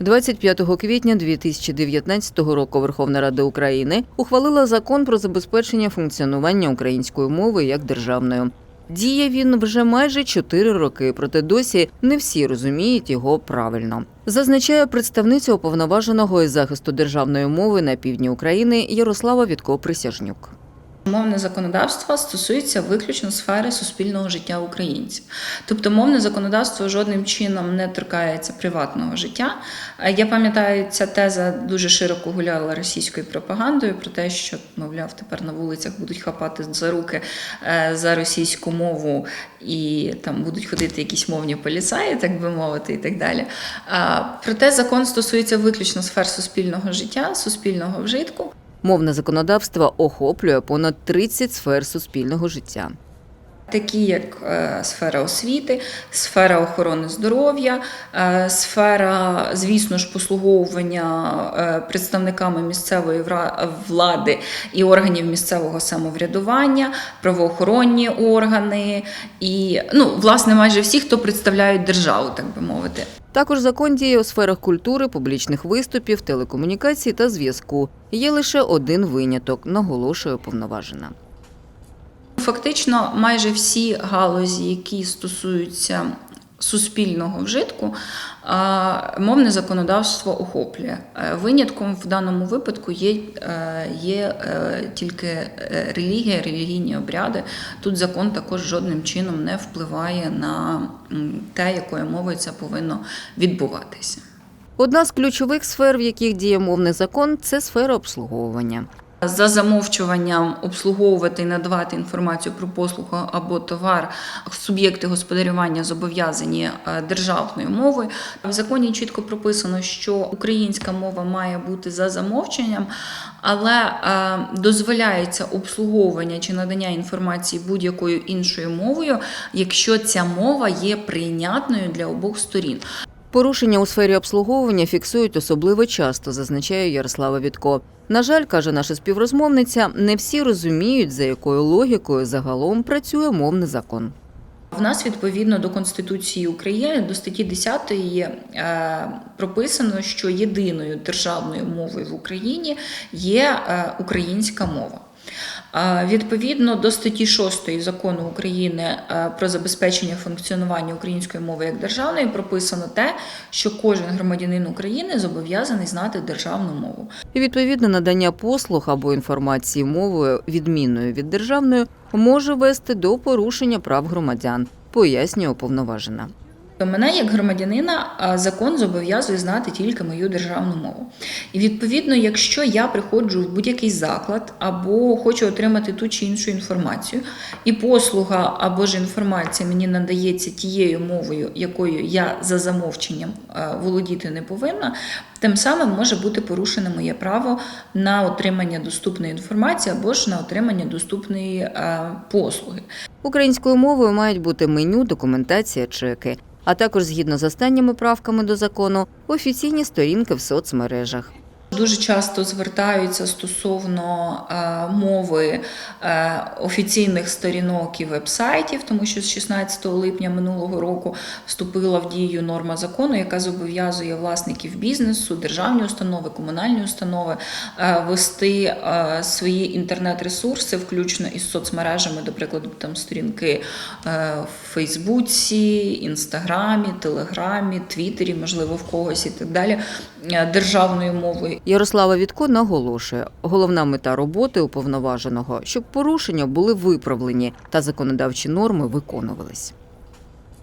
25 квітня 2019 року Верховна Рада України ухвалила закон про забезпечення функціонування української мови як державної. Діє він вже майже 4 роки, проте досі не всі розуміють його правильно. Зазначає представниця уповноваженого із захисту державної мови на півдні України Ярослава Вітко Присяжнюк. Мовне законодавство стосується виключно сфери суспільного життя українців. Тобто мовне законодавство жодним чином не торкається приватного життя. Я пам'ятаю, ця теза дуже широко гуляла російською пропагандою про те, що, мовляв, тепер на вулицях будуть хапати за руки е, за російську мову і там будуть ходити якісь мовні поліцаї, так би мовити, і так далі. Проте закон стосується виключно сфер суспільного життя, суспільного вжитку. Мовне законодавство охоплює понад 30 сфер суспільного життя. Такі як е, сфера освіти, сфера охорони здоров'я, е, сфера, звісно ж, послуговування е, представниками місцевої влади і органів місцевого самоврядування, правоохоронні органи і, ну, власне, майже всі, хто представляють державу, так би мовити. Також закон діє у сферах культури, публічних виступів, телекомунікацій та зв'язку. Є лише один виняток, наголошує повноважена. Фактично, майже всі галузі, які стосуються суспільного вжитку, мовне законодавство охоплює. Е, Винятком в даному випадку є, е, є е, тільки релігія, релігійні обряди. Тут закон також жодним чином не впливає на те, якою мовою це повинно відбуватися. Одна з ключових сфер, в яких діє мовний закон, це сфера обслуговування. За замовчуванням обслуговувати і надавати інформацію про послугу або товар суб'єкти господарювання зобов'язані е, державною мовою. В законі чітко прописано, що українська мова має бути за замовченням, але е, дозволяється обслуговування чи надання інформації будь-якою іншою мовою, якщо ця мова є прийнятною для обох сторін. Порушення у сфері обслуговування фіксують особливо часто, зазначає Ярослава Вітко. На жаль, каже наша співрозмовниця, не всі розуміють, за якою логікою загалом працює мовний закон. В нас відповідно до Конституції України до статті 10 є е, прописано, що єдиною державною мовою в Україні є е, українська мова. Відповідно до статті 6 закону України е, про забезпечення функціонування української мови як державної прописано те, що кожен громадянин України зобов'язаний знати державну мову. І відповідно надання послуг або інформації мовою відмінною від державної може вести до порушення прав громадян, пояснює уповноважена. Мене як громадянина закон зобов'язує знати тільки мою державну мову. І відповідно, якщо я приходжу в будь-який заклад або хочу отримати ту чи іншу інформацію, і послуга або ж інформація мені надається тією мовою, якою я за замовченням володіти не повинна, тим самим може бути порушене моє право на отримання доступної інформації або ж на отримання доступної послуги. Українською мовою мають бути меню, документація, чеки, а також згідно з останніми правками до закону офіційні сторінки в соцмережах. Дуже часто звертаються стосовно е, мови е, офіційних сторінок і вебсайтів, тому що з 16 липня минулого року вступила в дію норма закону, яка зобов'язує власників бізнесу, державні установи, комунальні установи е, вести свої інтернет-ресурси, включно із соцмережами, до прикладу, там сторінки в Фейсбуці, Інстаграмі, Телеграмі, Твіттері, можливо, в когось і так далі, державною мовою. Ярослава Вітко наголошує, головна мета роботи уповноваженого, щоб порушення були виправлені та законодавчі норми виконувались.